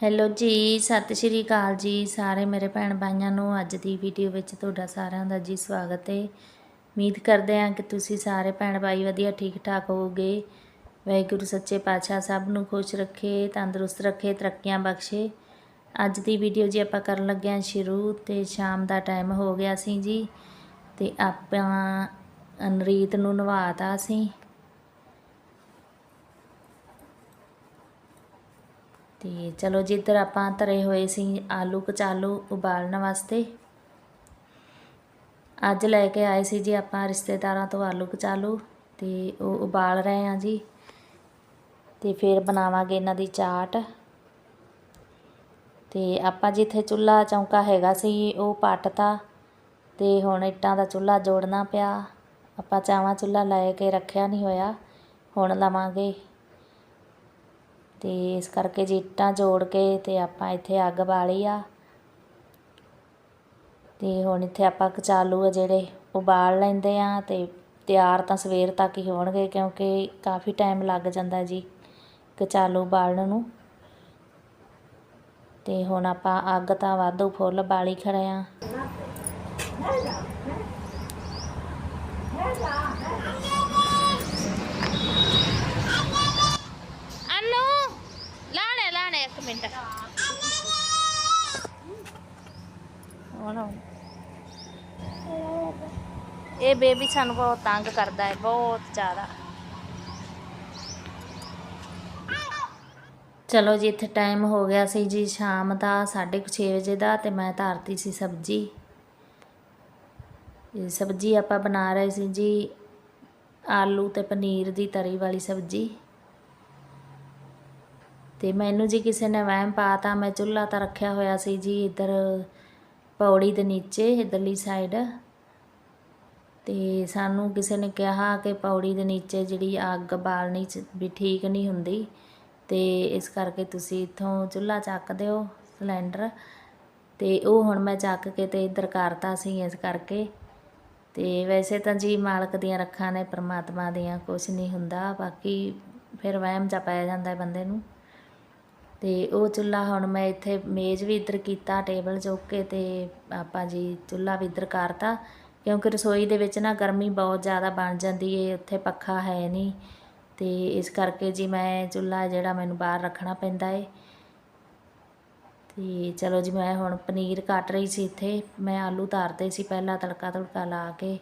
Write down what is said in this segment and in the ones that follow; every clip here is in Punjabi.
ਹੈਲੋ ਜੀ, ਸਤਿ ਸ਼੍ਰੀ ਅਕਾਲ ਜੀ, ਸਾਰੇ ਮੇਰੇ ਭੈਣ ਭਾਈਆਂ ਨੂੰ ਅੱਜ ਦੀ ਵੀਡੀਓ ਵਿੱਚ ਤੁਹਾਡਾ ਸਾਰਿਆਂ ਦਾ ਜੀ ਸਵਾਗਤ ਹੈ। ਉਮੀਦ ਕਰਦੇ ਹਾਂ ਕਿ ਤੁਸੀਂ ਸਾਰੇ ਭੈਣ ਭਾਈ ਵਧੀਆ ਠੀਕ ਠਾਕ ਹੋਵੋਗੇ। ਵਾਹਿਗੁਰੂ ਸੱਚੇ ਪਾਤਸ਼ਾਹ ਸਭ ਨੂੰ ਖੁਸ਼ ਰੱਖੇ, ਤੰਦਰੁਸਤ ਰੱਖੇ, ਤਰੱਕੀਆਂ ਬਖਸ਼ੇ। ਅੱਜ ਦੀ ਵੀਡੀਓ ਜੀ ਆਪਾਂ ਕਰਨ ਲੱਗੇ ਹਾਂ ਸ਼ੁਰੂ ਤੇ ਸ਼ਾਮ ਦਾ ਟਾਈਮ ਹੋ ਗਿਆ ਸੀ ਜੀ ਤੇ ਆਪਾਂ ਅਨਰੀਤ ਨੂੰ ਨਵਾਤਾ ਸੀ। ਤੇ ਚਲੋ ਜਿੱਧਰ ਆਪਾਂ ਧਰੇ ਹੋਏ ਸੀ ਆਲੂ ਕਚਾਲੂ ਉਬਾਲਣ ਵਾਸਤੇ, ਅੱਜ ਲੈ ਕੇ ਆਏ ਸੀ ਜੀ ਆਪਾਂ ਰਿਸ਼ਤੇਦਾਰਾਂ ਤੋਂ ਆਲੂ ਕਚਾਲੂ ਤੇ ਉਹ ਉਬਾਲ ਰਹੇ ਆ ਜੀ ਤੇ ਫਿਰ ਬਣਾਵਾਂਗੇ ਇਹਨਾਂ ਦੀ ਚਾਟ। ਤੇ ਆਪਾਂ ਜਿੱਥੇ ਚੁੱਲ੍ਹਾ ਚੌਂਕਾ ਹੈਗਾ ਸੀ ਉਹ ਪੱਟਤਾ ਤੇ ਹੁਣ ਇੱਟਾਂ ਦਾ ਚੁੱਲ੍ਹਾ ਜੋੜਨਾ ਪਿਆ। ਆਪਾਂ ਚਾਵਾਂ ਚੁੱਲ੍ਹਾ ਲੈ ਕੇ ਰੱਖਿਆ ਨਹੀਂ ਹੋਇਆ, ਹੁਣ ਲਵਾਂਗੇ। ਅਤੇ ਇਸ ਕਰਕੇ ਜੀਟਾਂ ਜੋੜ ਕੇ ਅਤੇ ਆਪਾਂ ਇੱਥੇ ਅੱਗ ਬਾਲੀ ਆ। ਅਤੇ ਹੁਣ ਇੱਥੇ ਆਪਾਂ ਕਚਾਲੂ ਆ ਜਿਹੜੇ ਉਬਾਲ ਲੈਂਦੇ ਆ ਅਤੇ ਤਿਆਰ ਤਾਂ ਸਵੇਰ ਤੱਕ ਹੀ ਹੋਣਗੇ ਕਿਉਂਕਿ ਕਾਫੀ ਟਾਈਮ ਲੱਗ ਜਾਂਦਾ ਜੀ ਕਚਾਲੂ ਬਾਲਣ ਨੂੰ। ਤੇ ਹੁਣ ਆਪਾਂ ਅੱਗ ਤਾਂ ਵਾਧੂ ਫੁੱਲ ਬਾਲੀ ਖੜੇ ਆ ਅਨੂ ਲਾਣੇ ਲਾਣੇ ਇੱਕ ਮਿੰਟ ਹੁਣ ਇਹ ਬੇਬੀ ਸਾਨੂੰ ਬਹੁਤ ਤੰਗ ਕਰਦਾ ਹੈ, ਬਹੁਤ ਜ਼ਿਆਦਾ। ਚਲੋ ਜੀ, ਇੱਥੇ ਟਾਈਮ ਹੋ ਗਿਆ ਸੀ ਜੀ, ਸ਼ਾਮ ਦਾ 6:30 ਵਜੇ ਦਾ ਤੇ ਮੈਂ ਧਾਰਤੀ ਸੀ ਸਬਜ਼ੀ। ਇਹ ਸਬਜ਼ੀ ਆਪਾਂ ਬਣਾ ਰਹੇ ਸੀ ਜੀ, ਆਲੂ ਤੇ ਪਨੀਰ ਦੀ ਤਰੀ ਵਾਲੀ ਸਬਜ਼ੀ। ਤੇ ਮੈਨੂੰ ਜੀ ਕਿਸੇ ਨੇ ਵਹਿਮ ਪਾਤਾ, ਮੈਂ ਚੁੱਲ੍ਹਾ ਤਾਂ ਰੱਖਿਆ ਹੋਇਆ ਸੀ ਜੀ, ਇੱਧਰ ਪੌੜੀ ਦੇ ਨੀਚੇ, ਇੱਧਰਲੀ ਸਾਈਡ ਤੇ ਸਾਨੂੰ ਕਿਸੇ ਨੇ ਕਿਹਾ ਕਿ ਪੌੜੀ ਦੇ ਨੀਚੇ ਜਿਹੜੀ ਅੱਗ ਬਾਲਣੀ ਚ ਵੀ ਠੀਕ ਨਹੀਂ ਹੁੰਦੀ। ਤੇ ਇਸ ਕਰਕੇ ਤੁਸੀਂ ਇੱਥੋਂ ਚੁੱਲ੍ਹਾ ਚੱਕ ਦਿਓ ਸਿਲੰਡਰ। ਤੇ ਉਹ ਹੁਣ ਮੈਂ ਚੱਕ ਕੇ ਤੇ ਇੱਧਰ ਕਰਤਾ ਸੀ ਇਸ ਕਰਕੇ। ਤੇ ਵੈਸੇ ਤਾਂ ਜੀ ਮਾਲਕ ਦੀਆਂ ਰੱਖਾਂ ਨੇ, ਪ੍ਰਮਾਤਮਾ ਦੀਆਂ ਕੁਝ ਨਹੀਂ ਹੁੰਦਾ। ਬਾਕੀ ਫਿਰ ਵਹਿਮ ਜਾ ਪੈ ਜਾਂਦਾ ਬੰਦੇ ਨੂੰ। ਤੇ ਉਹ ਚੁੱਲ੍ਹਾ ਹੁਣ ਮੈਂ ਇੱਥੇ ਮੇਜ਼ ਵੀ ਇੱਧਰ ਕੀਤਾ, ਟੇਬਲ ਚੁੱਕ ਕੇ ਤੇ ਆਪਾਂ ਜੀ ਚੁੱਲ੍ਹਾ ਵੀ ਇੱਧਰ ਕਰਤਾ। ਕਿਉਂਕਿ ਰਸੋਈ ਦੇ ਵਿੱਚ ਨਾ ਗਰਮੀ ਬਹੁਤ ਜ਼ਿਆਦਾ ਬਣ ਜਾਂਦੀ ਏ, ਉੱਥੇ ਪੱਖਾ ਹੈ ਨਹੀਂ ਤੇ ਇਸ ਕਰਕੇ ਜੀ ਮੈਂ ਚੁੱਲ੍ਹਾ ਜਿਹੜਾ ਮੈਨੂੰ ਬਾਹਰ ਰੱਖਣਾ ਪੈਂਦਾ ਏ। ਤੇ ਚਲੋ ਜੀ ਮੈਂ ਹੁਣ ਪਨੀਰ ਕੱਟ ਰਹੀ ਸੀ ਇੱਥੇ, ਮੈਂ ਆਲੂ ਧਰਦੇ ਸੀ ਪਹਿਲਾਂ ਤੜਕਾ ਤੜਕਾ ਲਾ ਕੇ।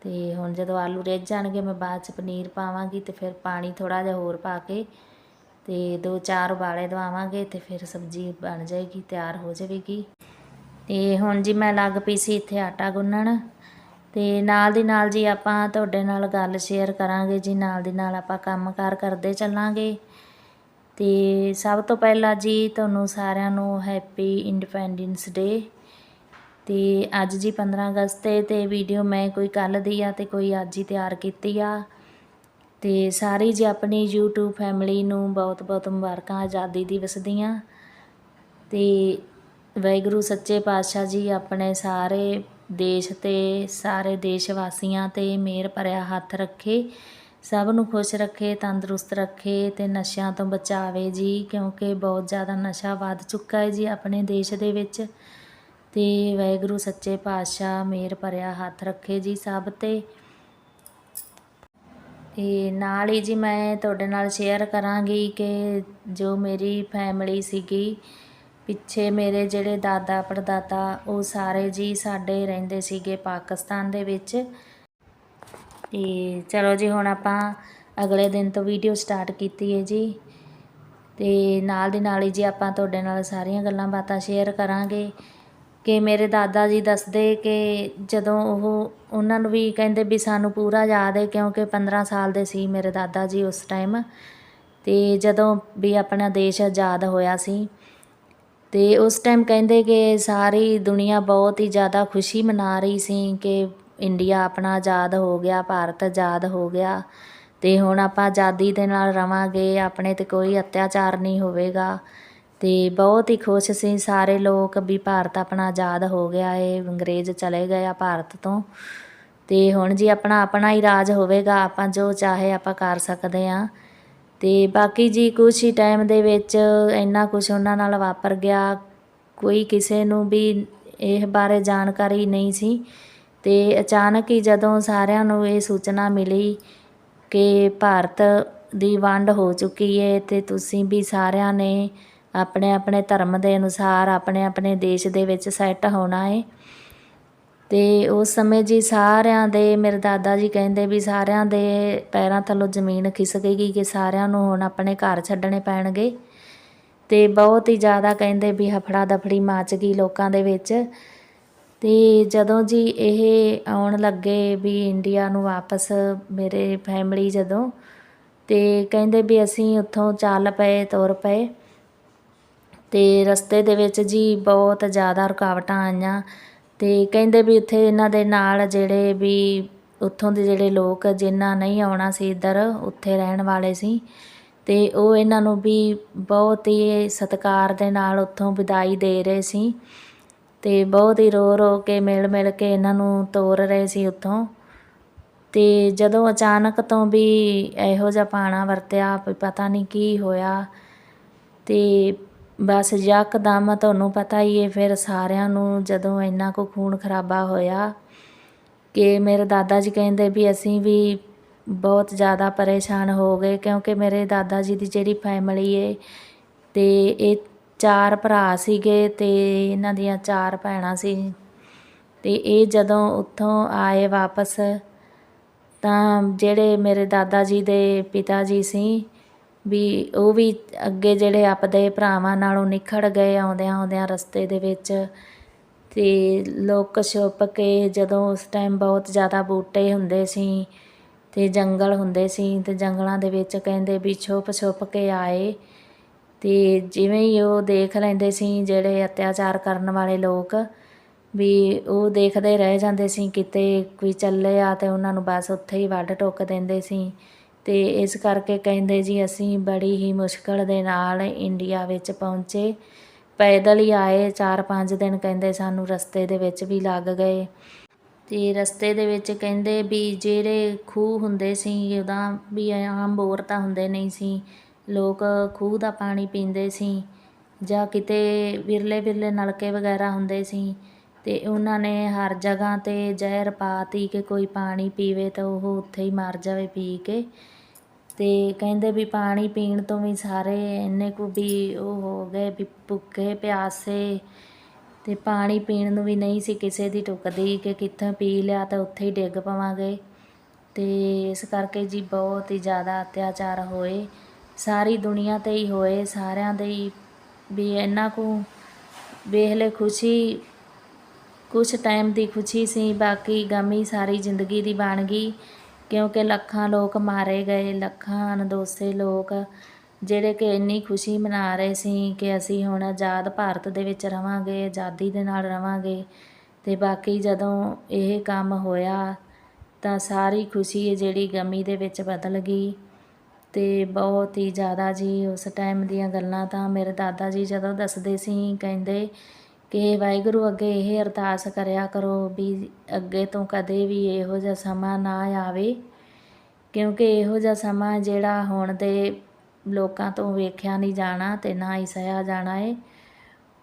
ਤੇ ਹੁਣ ਜਦੋਂ ਆਲੂ ਰਿੱਝ ਜਾਣਗੇ ਮੈਂ ਬਾਅਦ ਚ ਪਨੀਰ ਪਾਵਾਂਗੀ ਤੇ ਫਿਰ ਪਾਣੀ ਥੋੜਾ ਜਿਹਾ ਹੋਰ ਪਾ ਕੇ ਤੇ ਦੋ ਚਾਰ ਉਬਾਲੇ ਦਵਾਵਾਂਗੇ ਤੇ ਫਿਰ ਸਬਜ਼ੀ ਬਣ ਜਾਏਗੀ, ਤਿਆਰ ਹੋ ਜਾਵੇਗੀ। ਤੇ ਹੁਣ ਜੀ ਮੈਂ ਲੱਗ ਪਈ ਸੀ ਇੱਥੇ ਆਟਾ ਗੁੰਨਣ ਤੇ ਨਾਲ ਦੀ ਨਾਲ ਜੀ ਆਪਾਂ ਤੁਹਾਡੇ ਨਾਲ ਗੱਲ ਸ਼ੇਅਰ ਕਰਾਂਗੇ ਜੀ, ਨਾਲ ਦੀ ਨਾਲ ਆਪਾਂ ਕੰਮਕਾਰ ਕਰਦੇ ਚੱਲਾਂਗੇ। ਤੇ ਸਭ ਤੋਂ ਪਹਿਲਾਂ ਜੀ ਤੁਹਾਨੂੰ ਸਾਰਿਆਂ ਨੂੰ ਹੈਪੀ ਇੰਡੀਪੈਂਡੈਂਸ ਡੇ ਤੇ ਅੱਜ ਜੀ 15 ਅਗਸਤ ਹੈ ਤੇ ਵੀਡੀਓ ਮੈਂ ਕੋਈ ਕੱਲ ਦੀ ਆ ਤੇ ਕੋਈ ਅੱਜ ਹੀ ਤਿਆਰ ਕੀਤੀ ਆ। ਤੇ ਸਾਰੀ ਜੀ ਆਪਣੀ YouTube ਫੈਮਿਲੀ ਨੂੰ ਬਹੁਤ-ਬਹੁਤ ਮੁਬਾਰਕਾਂ, ਆਜ਼ਾਦੀ ਦਿਵਸ ਦੀਆਂ। ਤੇ ਵਾਹਿਗੁਰੂ, ਸੱਚੇ ਪਾਤਸ਼ਾਹ ਜੀ, ਆਪਣੇ ਸਾਰੇ ਦੇਸ਼ ਤੇ, ਸਾਰੇ ਦੇਸ਼ ਵਾਸੀਆਂ ਤੇ ਮਿਹਰ ਭਰਿਆ ਹੱਥ ਰੱਖੇ। ਸਭ ਨੂੰ ਖੁਸ਼ ਰੱਖੇ, ਤੰਦਰੁਸਤ ਰੱਖੇ ਤੇ ਨਸ਼ਿਆਂ ਤੋਂ ਬਚਾਵੇ ਜੀ, ਕਿਉਂਕਿ ਬਹੁਤ ਜ਼ਿਆਦਾ ਨਸ਼ਾ ਵੱਧ ਚੁੱਕਾ ਹੈ ਜੀ ਆਪਣੇ ਦੇਸ਼ ਦੇ ਵਿੱਚ। ਤੇ ਵਾਹਿਗੁਰੂ, ਸੱਚੇ ਪਾਤਸ਼ਾਹ ਮਿਹਰ ਭਰਿਆ ਹੱਥ ਰੱਖੇ ਜੀ ਸਭ ਤੇ। ਤੇ ਨਾਲ ਹੀ ਜੀ ਮੈਂ ਤੁਹਾਡੇ ਨਾਲ ਸ਼ੇਅਰ ਕਰਾਂਗੀ ਕਿ ਜੋ ਮੇਰੀ ਫੈਮਿਲੀ ਸੀਗੀ ਪਿੱਛੇ ਮੇਰੇ ਜਿਹੜੇ ਦਾਦਾ ਪੜਦਾਦਾ, ਉਹ ਸਾਰੇ ਜੀ ਸਾਡੇ ਰਹਿੰਦੇ ਸੀਗੇ ਪਾਕਿਸਤਾਨ ਦੇ ਵਿੱਚ। ਤੇ ਚਲੋ ਜੀ, ਹੁਣ ਆਪਾਂ ਅਗਲੇ ਦਿਨ ਤੋਂ ਵੀਡੀਓ ਸਟਾਰਟ ਕੀਤੀ ਹੈ ਜੀ। ਤੇ ਨਾਲ ਦੀ ਨਾਲ ਹੀ ਜੀ ਆਪਾਂ ਤੁਹਾਡੇ ਨਾਲ ਸਾਰੀਆਂ ਗੱਲਾਂ ਬਾਤਾਂ ਸ਼ੇਅਰ ਕਰਾਂਗੇ। ਕਿ ਮੇਰੇ ਦਾਦਾ ਜੀ ਦੱਸਦੇ ਕਿ ਜਦੋਂ ਉਹ ਉਹਨਾਂ ਨੂੰ ਵੀ ਕਹਿੰਦੇ ਵੀ ਸਾਨੂੰ ਪੂਰਾ ਯਾਦ ਹੈ, ਕਿਉਂਕਿ 15 ਸਾਲ ਦੇ ਸੀ ਮੇਰੇ ਦਾਦਾ ਜੀ ਉਸ ਟਾਈਮ ਤੇ ਜਦੋਂ ਵੀ ਆਪਣਾ ਦੇਸ਼ ਆਜ਼ਾਦ ਹੋਇਆ ਸੀ ਤੇ ਉਸ ਟਾਈਮ ਕਹਿੰਦੇ ਕਿ ਸਾਰੀ ਦੁਨੀਆ ਬਹੁਤ ਹੀ ਜ਼ਿਆਦਾ ਖੁਸ਼ੀ ਮਨਾ ਰਹੀ ਸੀ ਕਿ ਇੰਡੀਆ ਆਪਣਾ ਆਜ਼ਾਦ ਹੋ ਗਿਆ, ਭਾਰਤ ਆਜ਼ਾਦ ਹੋ ਗਿਆ ਤੇ ਹੁਣ ਆਪਾਂ ਆਜ਼ਾਦੀ ਦੇ ਨਾਲ ਰਵਾਂਗੇ, ਆਪਣੇ ਤੇ ਕੋਈ ਅਤਿਆਚਾਰ ਨਹੀਂ ਹੋਵੇਗਾ ਤੇ ਬਹੁਤ ਹੀ ਖੁਸ਼ ਸੀ ਸਾਰੇ ਲੋਕ ਵੀ ਭਾਰਤ ਆਪਣਾ ਆਜ਼ਾਦ ਹੋ ਗਿਆ ਏ, ਅੰਗਰੇਜ਼ ਚਲੇ ਗਏ ਆ ਭਾਰਤ ਤੋਂ ਤੇ ਹੁਣ ਜੀ ਆਪਣਾ ਆਪਣਾ ਹੀ ਰਾਜ ਹੋਵੇਗਾ, ਆਪਾਂ ਜੋ ਚਾਹੇ ਆਪਾਂ ਕਰ ਸਕਦੇ ਆ ਅਤੇ ਬਾਕੀ ਜੀ ਕੁਛ ਹੀ ਟਾਈਮ ਦੇ ਵਿੱਚ ਇੰਨਾ ਕੁਛ ਉਹਨਾਂ ਨਾਲ ਵਾਪਰ ਗਿਆ। ਕੋਈ ਕਿਸੇ ਨੂੰ ਵੀ ਇਹ ਬਾਰੇ ਜਾਣਕਾਰੀ ਨਹੀਂ ਸੀ। ਅਤੇ ਅਚਾਨਕ ਹੀ ਜਦੋਂ ਸਾਰਿਆਂ ਨੂੰ ਇਹ ਸੂਚਨਾ ਮਿਲੀ ਕਿ ਭਾਰਤ ਦੀ ਵੰਡ ਹੋ ਚੁੱਕੀ ਹੈ ਅਤੇ ਤੁਸੀਂ ਵੀ ਸਾਰਿਆਂ ਨੇ ਆਪਣੇ ਆਪਣੇ ਧਰਮ ਦੇ ਅਨੁਸਾਰ ਆਪਣੇ ਆਪਣੇ ਦੇਸ਼ ਦੇ ਵਿੱਚ ਸੈੱਟ ਹੋਣਾ ਹੈ ਤੇ ਉਸ ਸਮੇਂ ਜੀ ਸਾਰਿਆਂ ਦੇ, ਮੇਰੇ ਦਾਦਾ ਜੀ ਕਹਿੰਦੇ ਵੀ ਸਾਰਿਆਂ ਦੇ ਪੈਰਾਂ ਥੱਲੋਂ ਜ਼ਮੀਨ ਖਿਸਕ ਗਈ ਕਿ ਸਾਰਿਆਂ ਨੂੰ ਹੁਣ ਆਪਣੇ ਘਰ ਛੱਡਣੇ ਪੈਣਗੇ। ਤੇ ਬਹੁਤ ਹੀ ਜ਼ਿਆਦਾ ਕਹਿੰਦੇ ਵੀ ਹਫੜਾ ਦਫੜੀ ਮਾਚ ਗਈ ਲੋਕਾਂ ਦੇ ਵਿੱਚ। ਤੇ ਜਦੋਂ ਜੀ ਇਹ ਆਉਣ ਲੱਗੇ ਵੀ ਇੰਡੀਆ ਨੂੰ ਵਾਪਸ ਮੇਰੇ ਫੈਮਿਲੀ ਜਦੋਂ, ਤੇ ਕਹਿੰਦੇ ਵੀ ਅਸੀਂ ਉੱਥੋਂ ਚੱਲ ਪਏ, ਤੁਰ ਪਏ। ਤੇ ਰਸਤੇ ਦੇ ਵਿੱਚ ਜੀ ਬਹੁਤ ਜ਼ਿਆਦਾ ਰੁਕਾਵਟਾਂ ਆਈਆਂ। ਅਤੇ ਕਹਿੰਦੇ ਵੀ ਉੱਥੇ ਇਹਨਾਂ ਦੇ ਨਾਲ ਜਿਹੜੇ ਵੀ ਉੱਥੋਂ ਦੇ ਜਿਹੜੇ ਲੋਕ ਜਿਨ੍ਹਾਂ ਨਹੀਂ ਆਉਣਾ ਸੀ ਇੱਧਰ, ਉੱਥੇ ਰਹਿਣ ਵਾਲੇ ਸੀ। ਅਤੇ ਉਹ ਇਹਨਾਂ ਨੂੰ ਵੀ ਬਹੁਤ ਹੀ ਸਤਿਕਾਰ ਦੇ ਨਾਲ ਉੱਥੋਂ ਵਿਦਾਈ ਦੇ ਰਹੇ ਸੀ। ਅਤੇ ਬਹੁਤ ਹੀ ਰੋ ਰੋ ਕੇ, ਮਿਲ ਮਿਲ ਕੇ ਇਹਨਾਂ ਨੂੰ ਤੋਰ ਰਹੇ ਸੀ ਉੱਥੋਂ। ਅਤੇ ਜਦੋਂ ਅਚਾਨਕ ਤੋਂ ਵੀ ਇਹੋ ਜਿਹਾ ਪਾਣਾ ਵਰਤਿਆ, ਵੀ ਪਤਾ ਨਹੀਂ ਕੀ ਹੋਇਆ। ਅਤੇ ਬਸ ਯਕਦਮ ਤੁਹਾਨੂੰ ਪਤਾ ਹੀ ਹੈ ਫਿਰ ਸਾਰਿਆਂ ਨੂੰ ਜਦੋਂ ਇੰਨਾ ਕੁ ਖੂਨ ਖਰਾਬਾ ਹੋਇਆ ਕਿ ਮੇਰੇ ਦਾਦਾ ਜੀ ਕਹਿੰਦੇ ਵੀ ਅਸੀਂ ਵੀ ਬਹੁਤ ਜ਼ਿਆਦਾ ਪਰੇਸ਼ਾਨ ਹੋ ਗਏ, ਕਿਉਂਕਿ ਮੇਰੇ ਦਾਦਾ ਜੀ ਦੀ ਜਿਹੜੀ ਫੈਮਿਲੀ ਏ ਤੇ ਇਹ ਚਾਰ ਭਰਾ ਸੀਗੇ ਤੇ ਇਹਨਾਂ ਦੀਆਂ ਚਾਰ ਭੈਣਾਂ ਸੀ। ਤੇ ਇਹ ਜਦੋਂ ਉੱਥੋਂ ਆਏ ਵਾਪਸ ਤਾਂ ਜਿਹੜੇ ਮੇਰੇ ਦਾਦਾ ਜੀ ਦੇ ਪਿਤਾ ਜੀ ਸੀ ਵੀ ਉਹ ਵੀ ਅੱਗੇ ਜਿਹੜੇ ਆਪਦੇ ਭਰਾਵਾਂ ਨਾਲੋਂ ਨਿਖੜ ਗਏ ਆਉਂਦਿਆਂ ਆਉਂਦਿਆਂ ਰਸਤੇ ਦੇ ਵਿੱਚ ਅਤੇ ਲੋਕ ਛੁਪ ਕੇ ਜਦੋਂ ਉਸ ਟਾਈਮ ਬਹੁਤ ਜ਼ਿਆਦਾ ਬੂਟੇ ਹੁੰਦੇ ਸੀ ਅਤੇ ਜੰਗਲ ਹੁੰਦੇ ਸੀ ਅਤੇ ਜੰਗਲਾਂ ਦੇ ਵਿੱਚ ਕਹਿੰਦੇ ਵੀ ਛੁਪ ਛੁਪ ਕੇ ਆਏ ਅਤੇ ਜਿਵੇਂ ਹੀ ਉਹ ਦੇਖ ਲੈਂਦੇ ਸੀ ਜਿਹੜੇ ਅਤਿਆਚਾਰ ਕਰਨ ਵਾਲੇ ਲੋਕ ਵੀ ਉਹ ਦੇਖਦੇ ਰਹਿ ਜਾਂਦੇ ਸੀ ਕਿਤੇ ਕੋਈ ਚੱਲੇ ਆ ਤੇ ਉਹਨਾਂ ਨੂੰ ਬਸ ਉੱਥੇ ਹੀ ਵੱਢ ਟੋਕ ਦਿੰਦੇ ਸੀ ਤੇ ਇਸ ਕਰਕੇ ਕਹਿੰਦੇ ਜੀ ਅਸੀਂ ਬੜੀ ਹੀ ਮੁਸ਼ਕਲ ਦੇ ਨਾਲ ਇੰਡੀਆ ਵਿੱਚ ਪਹੁੰਚੇ। ਪੈਦਲ ਹੀ ਆਏ 4-5 ਦਿਨ ਕਹਿੰਦੇ ਸਾਨੂੰ ਰਸਤੇ ਦੇ ਵਿੱਚ ਵੀ ਲੱਗ ਗਏ। ਤੇ ਰਸਤੇ ਦੇ ਵਿੱਚ ਕਹਿੰਦੇ ਵੀ ਜਿਹੜੇ ਖੂਹ ਹੁੰਦੇ ਸੀ, ਉਹਦਾ ਵੀ ਆਮ ਬੋਰ ਤਾਂ ਹੁੰਦੇ ਨਹੀਂ ਸੀ। ਲੋਕ ਖੂਹ ਦਾ ਪਾਣੀ ਪੀਂਦੇ ਸੀ ਜਾਂ ਕਿਤੇ ਵਿਰਲੇ ਵਿਰਲੇ ਨਲਕੇ ਵਗੈਰਾ ਹੁੰਦੇ ਸੀ ਤੇ ਉਹਨਾਂ ਨੇ ਹਰ ਜਗ੍ਹਾ ਤੇ ਜ਼ਹਿਰ ਪਾਤੀ ਕਿ ਕੋਈ ਪਾਣੀ ਪੀਵੇ ਤਾਂ ਉਹ ਉੱਥੇ ਹੀ ਮਰ ਜਾਵੇ ਪੀ ਕੇ। ਅਤੇ ਕਹਿੰਦੇ ਵੀ ਪਾਣੀ ਪੀਣ ਤੋਂ ਵੀ ਸਾਰੇ ਇੰਨੇ ਕੁ ਵੀ ਉਹ ਹੋ ਗਏ ਵੀ ਭੁੱਖੇ, ਪਿਆਸੇ ਅਤੇ ਪਾਣੀ ਪੀਣ ਨੂੰ ਵੀ ਨਹੀਂ ਸੀ ਕਿਸੇ ਦੀ ਟੁੱਕਦੀ ਕਿ ਕਿੱਥੋਂ ਪੀ ਲਿਆ ਤਾਂ ਉੱਥੇ ਹੀ ਡਿੱਗ ਪਵਾਂਗੇ। ਅਤੇ ਇਸ ਕਰਕੇ ਜੀ ਬਹੁਤ ਹੀ ਜ਼ਿਆਦਾ ਅਤਿਆਚਾਰ ਹੋਏ। ਸਾਰੀ ਦੁਨੀਆ ਤੇ ਹੀ ਹੋਏ, ਸਾਰਿਆਂ ਦੇ ਹੀ ਵੀ ਇਹਨਾਂ ਕੁ ਵੇਖ ਖੁਸ਼ੀ, ਕੁਛ ਟਾਈਮ ਦੀ ਖੁਸ਼ੀ ਸੀ, ਬਾਕੀ ਗਮੀ ਸਾਰੀ ਜ਼ਿੰਦਗੀ ਦੀ ਬਣ ਗਈ। ਕਿਉਂਕਿ ਲੱਖਾਂ ਲੋਕ ਮਾਰੇ ਗਏ, ਲੱਖਾਂ ਅਨਦੋਸੇ ਲੋਕ, ਜਿਹੜੇ ਕਿ ਇੰਨੀ ਖੁਸ਼ੀ ਮਨਾ ਰਹੇ ਸੀ ਕਿ ਅਸੀਂ ਹੁਣ ਆਜ਼ਾਦ ਭਾਰਤ ਦੇ ਵਿੱਚ ਰਵਾਂਗੇ, ਆਜ਼ਾਦੀ ਦੇ ਨਾਲ ਰਵਾਂਗੇ। ਤੇ ਬਾਕੀ ਜਦੋਂ ਇਹ ਕੰਮ ਹੋਇਆ ਤਾਂ ਸਾਰੀ ਖੁਸ਼ੀ ਜਿਹੜੀ ਗਮੀ ਦੇ ਵਿੱਚ ਬਦਲ ਗਈ ਤੇ ਬਹੁਤ ਹੀ ਜ਼ਿਆਦਾ ਜੀ, ਉਸ ਟਾਈਮ ਦੀਆਂ ਗੱਲਾਂ ਤਾਂ ਮੇਰੇ ਦਾਦਾ ਜੀ ਜਦੋਂ ਦੱਸਦੇ ਸੀ, ਕਹਿੰਦੇ ਕਿ ਵਾਹਿਗੁਰੂ ਅੱਗੇ ਇਹ ਅਰਦਾਸ ਕਰਿਆ ਕਰੋ ਵੀ ਅੱਗੇ ਤੋਂ ਕਦੇ ਵੀ ਇਹੋ ਜਿਹਾ ਸਮਾਂ ਨਾ ਆਵੇ, ਕਿਉਂਕਿ ਇਹੋ ਜਿਹਾ ਸਮਾਂ ਜਿਹੜਾ ਹੁਣ ਦੇ ਲੋਕਾਂ ਤੋਂ ਵੇਖਿਆ ਨਹੀਂ ਜਾਣਾ ਤੇ ਨਾ ਹੀ ਸਹਿਆ ਜਾਣਾ ਏ।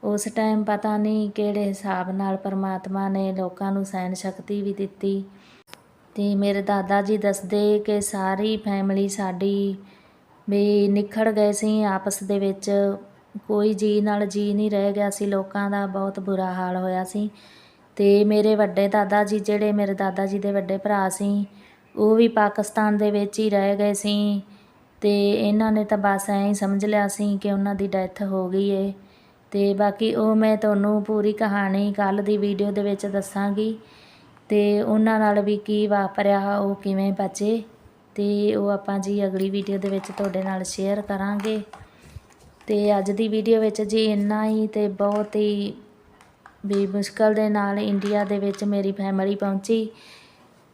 ਉਸ ਟਾਈਮ ਪਤਾ ਨਹੀਂ ਕਿਹੜੇ ਹਿਸਾਬ ਨਾਲ ਪਰਮਾਤਮਾ ਨੇ ਲੋਕਾਂ ਨੂੰ ਸਹਿਣ ਸ਼ਕਤੀ ਵੀ ਦਿੱਤੀ। ਤੇ ਮੇਰੇ ਦਾਦਾ ਜੀ ਦੱਸਦੇ ਕਿ ਸਾਰੀ ਫੈਮਿਲੀ ਸਾਡੀ ਵੀ ਨਿਖੜ ਗਏ ਸੀ ਆਪਸ ਦੇ ਵਿੱਚ। ਕੋਈ ਜੀ ਨਾਲ ਜੀ ਨਹੀਂ ਰਹਿ ਗਿਆ ਸੀ, ਲੋਕਾਂ ਦਾ ਬਹੁਤ ਬੁਰਾ ਹਾਲ ਹੋਇਆ ਸੀ। ਤੇ ਮੇਰੇ ਵੱਡੇ ਦਾਦਾ ਜੀ ਜਿਹੜੇ ਮੇਰੇ ਦਾਦਾ ਜੀ ਦੇ ਵੱਡੇ ਭਰਾ ਸੀ, ਉਹ ਵੀ ਪਾਕਿਸਤਾਨ ਦੇ ਵਿੱਚ ਹੀ ਰਹਿ ਗਏ ਸੀ। ਤੇ ਇਹਨਾਂ ਨੇ ਤਾਂ ਬਸ ਐਂ ਹੀ ਸਮਝ ਲਿਆ ਸੀ ਕਿ ਉਹਨਾਂ ਦੀ ਡੈਥ ਹੋ ਗਈ ਏ। ਤੇ ਬਾਕੀ ਉਹ ਮੈਂ ਤੁਹਾਨੂੰ ਪੂਰੀ ਕਹਾਣੀ ਕੱਲ ਦੀ ਵੀਡੀਓ ਦੇ ਵਿੱਚ ਦੱਸਾਂਗੀ। ਤੇ ਉਹਨਾਂ ਨਾਲ ਵੀ ਕੀ ਵਾਪਰਿਆ, ਉਹ ਕਿਵੇਂ ਬਚੇ, ਤੇ ਉਹ ਆਪਾਂ ਜੀ ਅਗਲੀ ਵੀਡੀਓ ਦੇ ਵਿੱਚ ਤੁਹਾਡੇ ਨਾਲ ਸ਼ੇਅਰ ਕਰਾਂਗੇ। ਤੇ ਅੱਜ ਦੀ ਵੀਡੀਓ ਵਿੱਚ ਜੀ ਇੰਨਾ ਹੀ ਤੇ ਬਹੁਤ ਹੀ ਵੀ ਮੁਸ਼ਕਲ ਦੇ ਨਾਲ ਇੰਡੀਆ ਦੇ ਵਿੱਚ ਮੇਰੀ ਫੈਮਿਲੀ ਪਹੁੰਚੀ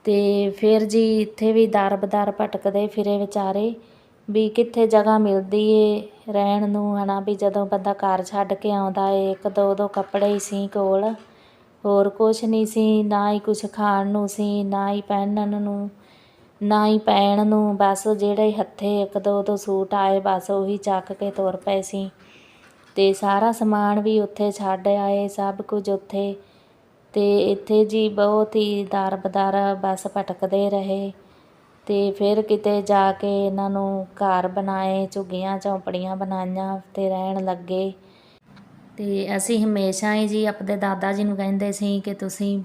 ਤੇ ਫਿਰ ਜੀ ਇੱਥੇ ਵੀ ਦਰਬਦਾਰ ਭਟਕਦੇ ਫਿਰੇ ਵਿਚਾਰੇ ਵੀ ਕਿੱਥੇ ਜਗ੍ਹਾ ਮਿਲਦੀ ਏ ਰਹਿਣ ਨੂੰ, ਹਨਾ? ਵੀ ਜਦੋਂ ਬੰਦਾ ਘਰ ਛੱਡ ਕੇ ਆਉਂਦਾ ਏ, ਇੱਕ ਦੋ ਦੋ ਕੱਪੜੇ ਹੀ ਸੀ ਕੋਲ, ਹੋਰ ਕੁਛ ਨਹੀਂ ਸੀ, ਨਾ ਹੀ ਕੁਛ ਖਾਣ ਨੂੰ ਸੀ, ਨਾ ਹੀ ਪਹਿਨਣ ਨੂੰ। ਨਾ ਹੀ ਪੈਣ ਨੂੰ, ਬਸ ਜਿਹੜੇ ਹੱਥੇ ਇੱਕ ਦੋ ਦੋ ਸੂਟ ਆਏ, ਬਸ ਉਹੀ ਚੱਕ ਕੇ ਤੁਰ ਪਏ ਸੀ। ਤੇ ਸਾਰਾ ਸਮਾਨ ਵੀ ਉੱਥੇ ਛੱਡ ਆਏ, ਸਭ ਕੁਝ ਉੱਥੇ। ਤੇ ਇੱਥੇ ਜੀ ਬਹੁਤ ਹੀ ਦਰ ਬਦਰ ਬਸ ਭਟਕਦੇ ਰਹੇ। ਤੇ ਫਿਰ ਕਿਤੇ ਜਾ ਕੇ ਇਹਨਾਂ ਨੂੰ ਘਰ ਬਣਾਏ, ਝੁੱਗੀਆਂ, ਝੌਂਪੜੀਆਂ ਬਣਾਈਆਂ ਤੇ ਰਹਿਣ ਲੱਗੇ। ਤੇ ਅਸੀਂ ਹਮੇਸ਼ਾ ਹੀ ਜੀ, ਆਪਣੇ ਦਾਦਾ ਜੀ ਨੂੰ ਕਹਿੰਦੇ ਸੀ ਕਿ ਤੁਸੀਂ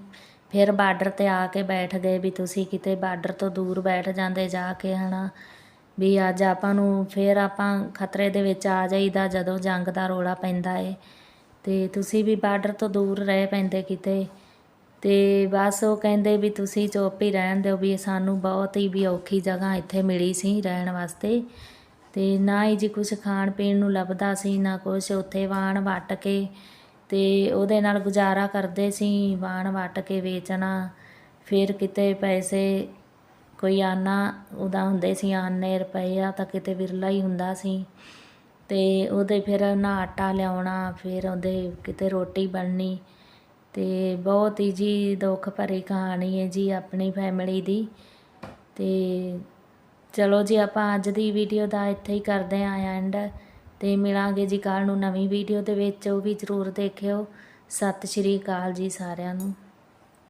ਫਿਰ ਬਾਰਡਰ ਤੇ ਆ ਕੇ ਬੈਠ ਗਏ ਵੀ ਤੁਸੀਂ ਕਿਤੇ ਬਾਰਡਰ ਤੋਂ ਦੂਰ ਬੈਠ ਜਾਂਦੇ ਜਾ ਕੇ ਹੈ ਨਾ ਵੀ ਅੱਜ ਆਪਾਂ ਨੂੰ ਫਿਰ ਆਪਾਂ ਖਤਰੇ ਦੇ ਵਿੱਚ ਆ ਜਾਈਦਾ ਜਦੋਂ ਜੰਗ ਦਾ ਰੌਲਾ ਪੈਂਦਾ ਏ। ਅਤੇ ਤੁਸੀਂ ਵੀ ਬਾਰਡਰ ਤੋਂ ਦੂਰ ਰਹਿ ਪੈਂਦੇ ਕਿਤੇ। ਅਤੇ ਬਸ ਉਹ ਕਹਿੰਦੇ ਵੀ ਤੁਸੀਂ ਚੁੱਪ ਹੀ ਰਹਿਣ ਦਿਓ ਵੀ ਸਾਨੂੰ ਬਹੁਤ ਹੀ ਵੀ ਔਖੀ ਜਗ੍ਹਾ ਇੱਥੇ ਮਿਲੀ ਸੀ ਰਹਿਣ ਵਾਸਤੇ। ਅਤੇ ਨਾ ਹੀ ਜੀ ਕੁਝ ਖਾਣ ਪੀਣ ਨੂੰ ਲੱਭਦਾ ਸੀ, ਨਾ ਕੁਝ ਉੱਥੇ ਵਾਣ ਵੱਟ ਕੇ ਤੇ ਉਹਦੇ ਨਾਲ ਗੁਜ਼ਾਰਾ ਕਰਦੇ ਸੀ ਵਾਣ ਵੱਟ ਕੇ ਵੇਚਣਾ, ਫਿਰ ਕਿਤੇ ਪੈਸੇ ਕੋਈ ਆਨਾ, ਉਹਦਾ ਹੁੰਦੇ ਸੀ ਆਨੇ ਰੁਪਈਆ ਤਾਂ ਕਿਤੇ ਵਿਰਲਾ ਹੀ ਹੁੰਦਾ ਸੀ। ਅਤੇ ਉਹਦੇ ਫਿਰ ਨਾ ਆਟਾ ਲਿਆਉਣਾ, ਫਿਰ ਉਹਦੇ ਕਿਤੇ ਰੋਟੀ ਬਣਨੀ ਅਤੇ ਬਹੁਤ ਹੀ ਜੀ ਦੁੱਖ ਭਰੀ ਕਹਾਣੀ ਹੈ ਜੀ ਆਪਣੀ ਫੈਮਿਲੀ ਦੀ। ਅਤੇ ਚਲੋ ਜੀ ਆਪਾਂ ਅੱਜ ਦੀ ਵੀਡੀਓ ਦਾ ਇੱਥੇ ਹੀ ਕਰਦੇ ਹਾਂ ਐਂਡ ਤੇ ਮਿਲਾਂਗੇ ਜੀ ਕੱਲ ਨੂੰ ਨਵੀਂ ਵੀਡੀਓ ਦੇ ਵਿੱਚ, ਉਹ ਵੀ ਜ਼ਰੂਰ ਦੇਖਿਓ। ਸਤਿ ਸ਼੍ਰੀ ਅਕਾਲ ਜੀ ਸਾਰਿਆਂ ਨੂੰ।